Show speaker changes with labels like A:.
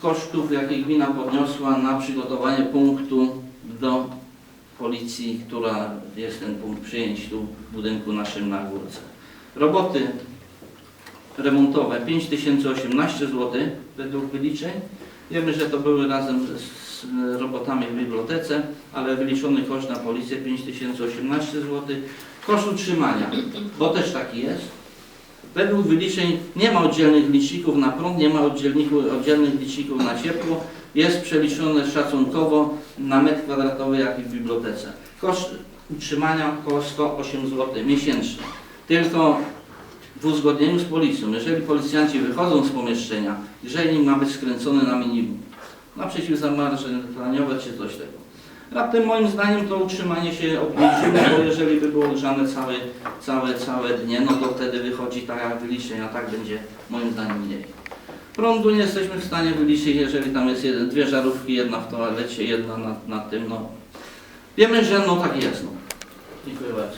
A: kosztów, jakie gmina podniosła na przygotowanie punktu do policji, która jest ten punkt przyjęć tu w budynku naszym na górce. Roboty remontowe 5018 zł według wyliczeń. Wiemy, że to były razem z, robotami w bibliotece, ale wyliczony koszt na policję 5018 zł. Koszt utrzymania, bo też taki jest. Według wyliczeń nie ma oddzielnych liczników na prąd, nie ma oddzielnych liczników na ciepło. Jest przeliczone szacunkowo na metr kwadratowy, jak i w bibliotece. Koszt utrzymania około 108 zł miesięcznie. Tylko w uzgodnieniu z policją, jeżeli policjanci wychodzą z pomieszczenia, jeżeli ma być skręcony na minimum, na przeciwzamarzaniowe czy coś tego. Raptem moim zdaniem to utrzymanie się obniżyło, bo jeżeli by było grzane całe, całe, całe dnie, no to wtedy wychodzi tak jak wyliczeń, a tak będzie moim zdaniem mniej. Prądu nie jesteśmy w stanie wyliczyć, jeżeli tam jest jeden, dwie żarówki, jedna w toalecie, jedna na, na tym, no. Wiemy, że no tak jest, no. Dziękuję bardzo.